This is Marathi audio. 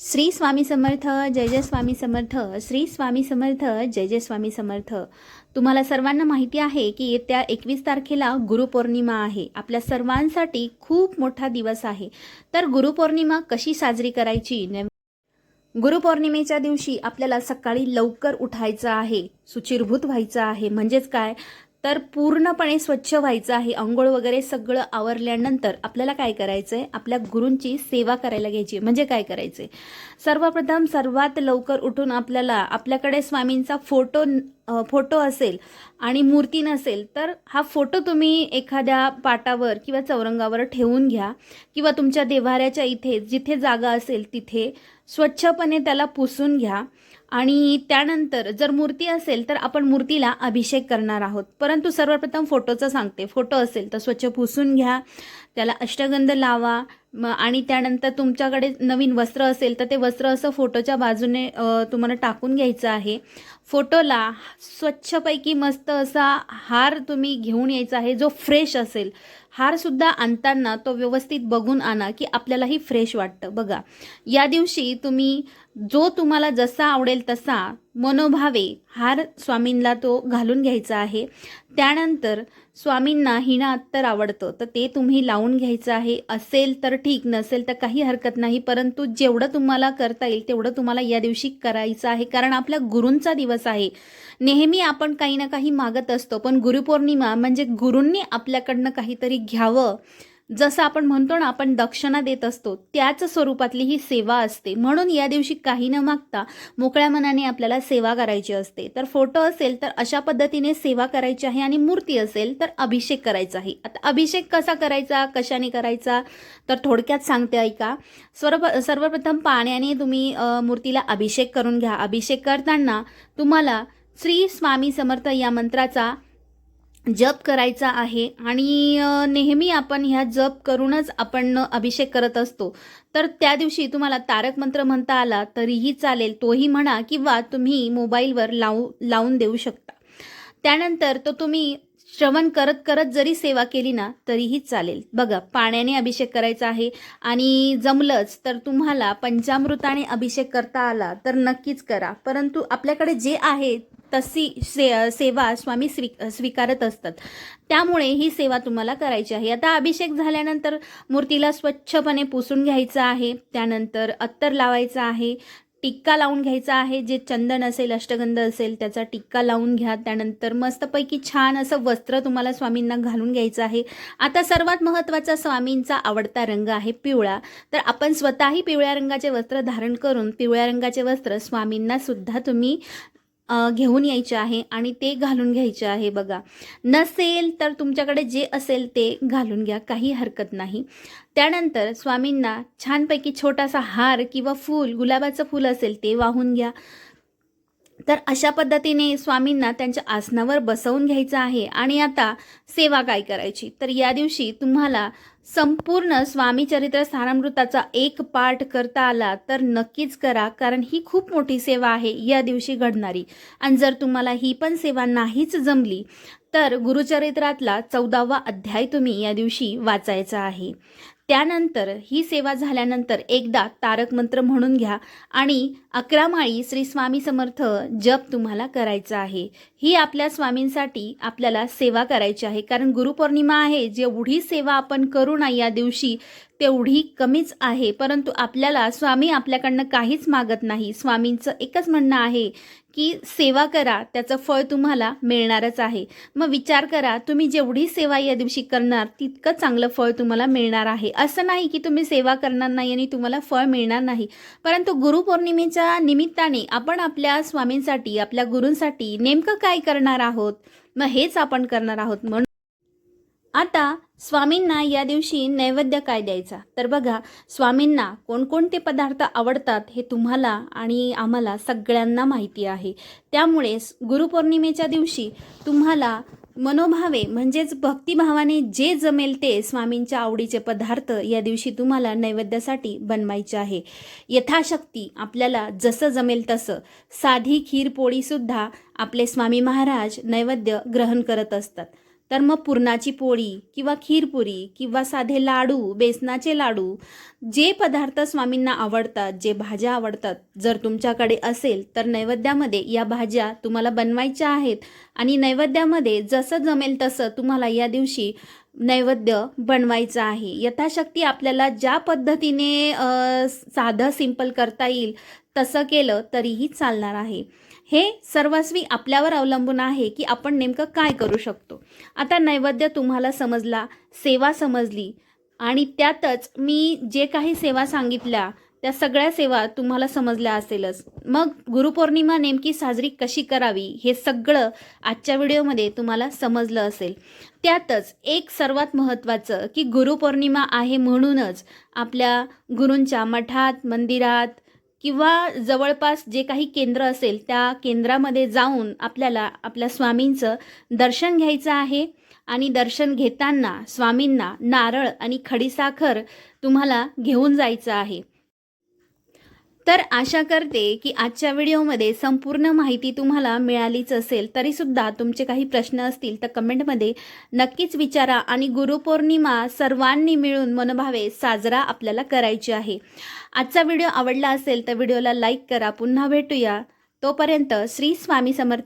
श्री स्वामी समर्थ जय जय स्वामी समर्थ श्री स्वामी समर्थ जय जय स्वामी समर्थ. तुम्हाला सर्वांना माहिती आहे की येत्या एकवीस तारखेला गुरुपौर्णिमा आहे. आपल्या सर्वांसाठी खूप मोठा दिवस आहे. तर गुरुपौर्णिमा कशी साजरी करायची? गुरुपौर्णिमेच्या दिवशी आपल्याला सकाळी लवकर उठायचं आहे. सुचिरभूत व्हायचं आहे. म्हणजेच काय? तर पूर्णपणे स्वच्छ व्हायचं आहे. आंघोळ वगैरे सगळं आवरल्यानंतर आपल्याला काय करायचं आहे आपल्या गुरूंची सेवा करायला घ्यायची. म्हणजे काय करायचं आहे सर्वप्रथम सर्वात लवकर उठून आपल्याला आपल्याकडे स्वामींचा फोटो फोटो असेल आणि मूर्ती नसेल तर हा फोटो तुम्ही एखाद्या पाटावर किंवा चौरंगावर ठेवून घ्या किंवा तुमच्या देवाऱ्याच्या इथे जिथे जागा असेल तिथे स्वच्छपणे त्याला पुसून घ्या. आणि त्यानंतर जर मूर्ती असेल तर आपण मूर्तीला अभिषेक करणार आहोत. परंतु सर्वप्रथम फोटोचं सांगते. फोटो असेल तर स्वच्छ पुसून घ्या. त्याला अष्टगंध लावा. आणि त्यानंतर तुमच्याकडे नवीन वस्त्र असेल तर ते वस्त्र असं फोटोच्या बाजूने तुम्हाला टाकून घ्यायचं आहे. फोटोला स्वच्छपैकी मस्त असा हार तुम्ही घेऊन यायचा आहे जो फ्रेश असेल. हारसुद्धा आणताना तो व्यवस्थित बघून आणा की आपल्यालाही फ्रेश वाटतं. बघा या दिवशी तुम्ही जो तुम्हाला जसा आवडेल तसा मनोभावे हार स्वामींना तो घालून घ्यायचा आहे. त्यानंतर स्वामींना हिना अत्तर आवडतं तर ते तुम्ही लावून घ्यायचं आहे. असेल तर ठीक नसेल तर काही हरकत नाही परंतु जेवढं तुम्हाला करता येईल तेवढं तुम्हाला या दिवशी करायचं आहे. कारण आपल्या गुरूंचा दिवस आहे. नेहमी आपण काही ना काही मागत असतो पण गुरुपौर्णिमा म्हणजे गुरूंनी आपल्याकडनं काहीतरी घ्यावं. जसं आपण म्हणतो ना आपण दक्षिणा देत असतो त्याच स्वरूपातली ही सेवा असते. म्हणून या दिवशी काही न मागता मोकळ्या मनाने आपल्याला सेवा करायची असते. तर फोटो असेल तर अशा पद्धतीने सेवा करायची आहे आणि मूर्ती असेल तर अभिषेक करायचा आहे. आता अभिषेक कसा करायचा कशाने करायचा तर थोडक्यात सांगते ऐका. सर्व सर्वप्रथम पाण्याने तुम्ही मूर्तीला अभिषेक करून घ्या. अभिषेक करताना तुम्हाला श्री स्वामी समर्थ या मंत्राचा जप करायचा आहे आणि नेहमी आपण ह्या जप करूनच आपण अभिषेक करत असतो. तर त्या दिवशी तुम्हाला तारक मंत्र म्हणता आला तरीही चालेल तोही म्हणा किंवा तुम्ही मोबाईलवर लावू लावून देऊ शकता. त्यानंतर तो तुम्ही श्रवण करत करत जरी सेवा केली ना तरीही चालेल. बघा पाण्याने अभिषेक करायचा आहे आणि जमलंच तर तुम्हाला पंचामृताने अभिषेक करता आला तर नक्कीच करा. परंतु आपल्याकडे जे आहे तशी से सेवा स्वामी स्वी स्वीकारत असतात. त्यामुळे ही सेवा तुम्हाला करायची आहे. आता अभिषेक झाल्यानंतर मूर्तीला स्वच्छपणे पुसून घ्यायचं आहे. त्यानंतर अत्तर लावायचं आहे. टिक्का लावून घ्यायचा आहे. जे चंदन असेल अष्टगंध असेल त्याचा टिक्का लावून घ्या. त्यानंतर मस्तपैकी छान असं वस्त्र तुम्हाला स्वामींना घालून घ्यायचं आहे. आता सर्वात महत्त्वाचा स्वामींचा आवडता रंग आहे पिवळा. तर आपण स्वतःही पिवळ्या रंगाचे वस्त्र धारण करून पिवळ्या रंगाचे वस्त्र स्वामींना सुद्धा तुम्ही घेऊन यायचे आहे आणि ते घालून घ्यायचे आहे बघा. नसेल तर तुमच्याकडे जे असेल ते घालून घ्या काही हरकत नाही. त्यानंतर स्वामींना छानपैकी छोटासा हार किंवा फूल गुलाबाचं फूल असेल ते वाहून घ्या. तर अशा पद्धतीने स्वामींना त्यांच्या आसनावर बसवून घ्यायचं आहे आणि आता सेवा काय करायची? तर या दिवशी तुम्हाला संपूर्ण स्वामी चरित्र सारामृताचा एक पाठ करता आला तर नक्कीच करा कारण ही खूप मोठी सेवा आहे या दिवशी घडणारी. आणि जर तुम्हाला ही पण सेवा नाहीच जमली तर गुरुचरित्रातला चौदावा अध्याय तुम्ही या दिवशी वाचायचा आहे. त्यानंतर ही सेवा झाल्यानंतर एकदा तारक मंत्र म्हणून घ्या आणि अकरा माळी श्री स्वामी समर्थ जप तुम्हाला करायचा आहे. ही आपल्या स्वामींसाठी आपल्याला सेवा करायची आहे. कारण गुरुपौर्णिमा आहे. जेवढी सेवा आपण करू ना या दिवशी तेवढी कमीच आहे. परंतु आपल्याला स्वामी आपल्याकडनं काहीच मागत नाही. स्वामींचं एकच म्हणणं आहे की सेवा करा त्याचं फळ तुम्हाला मिळणारच आहे. मग विचार करा तुम्ही जेवढी सेवा या दिवशी करणार तितकं चांगलं फळ तुम्हाला मिळणार आहे. असं नाही की तुम्ही सेवा करणार नाही आणि तुम्हाला फळ मिळणार नाही. परंतु गुरुपौर्णिमेच्या निमित्ताने आपण आपल्या स्वामींसाठी आपल्या गुरूंसाठी नेमकं काय करणार आहोत? मग हेच आपण करणार आहोत. म्हणून आता स्वामींना या दिवशी नैवेद्य काय द्यायचा? तर बघा स्वामींना कोणकोणते पदार्थ आवडतात हे तुम्हाला आणि आम्हाला सगळ्यांना माहिती आहे. त्यामुळे गुरुपौर्णिमेच्या दिवशी तुम्हाला मनोभावे म्हणजेच भक्तिभावाने जे जमेल ते स्वामींच्या आवडीचे पदार्थ या दिवशी तुम्हाला नैवेद्यासाठी बनवायचे आहे. यथाशक्ती आपल्याला जसं जमेल तसं साधी खीर पोळीसुद्धा आपले स्वामी महाराज नैवेद्य ग्रहण करत असतात. तर मग पुरणाची पोळी किंवा खीरपुरी किंवा साधे लाडू बेसनाचे लाडू जे पदार्थ स्वामींना आवडतात जे भाज्या आवडतात जर तुमच्याकडे असेल तर नैवेद्यामध्ये या भाज्या तुम्हाला बनवायच्या आहेत आणि नैवेद्यामध्ये जसं जमेल तसं तुम्हाला या दिवशी नैवेद्य बनवायचं आहे. यथाशक्ती आपल्याला ज्या पद्धतीने साधं सिंपल करता येईल तसं केलं तरीही चालणार आहे. हे सर्वस्वी आपल्यावर अवलंबून आहे की आपण नेमकं काय करू शकतो. आता नैवेद्य तुम्हाला समजला सेवा समजली आणि त्यातच मी जे काही सेवा सांगितल्या त्या सगळ्या सेवा तुम्हाला समजल्या असेलच. मग गुरुपौर्णिमा नेमकी साजरी कशी करावी हे सगळं आजच्या व्हिडिओमध्ये तुम्हाला समजलं असेल. त्यातच एक सर्वात महत्त्वाचं की गुरुपौर्णिमा आहे म्हणूनच आपल्या गुरूंच्या मठात मंदिरात किंवा जवळपास जे काही केंद्र असेल त्या केंद्रामध्ये जाऊन आपल्याला आपल्या स्वामींचं दर्शन घ्यायचं आहे. आणि दर्शन घेताना स्वामींना नारळ आणि खडीसाखर तुम्हाला घेऊन जायचं आहे. तर आशा करते की आजच्या व्हिडिओमध्ये संपूर्ण माहिती तुम्हाला मिळालीच असेल तरीसुद्धा तुमचे काही प्रश्न असतील तर कमेंटमध्ये नक्कीच विचारा आणि गुरुपौर्णिमा सर्वांनी मिळून मनोभावे साजरा आपल्याला करायची आहे. आजचा व्हिडिओ आवडला असेल तर व्हिडिओला लाईक करा. पुन्हा भेटूया. तोपर्यंत श्री स्वामी समर्थ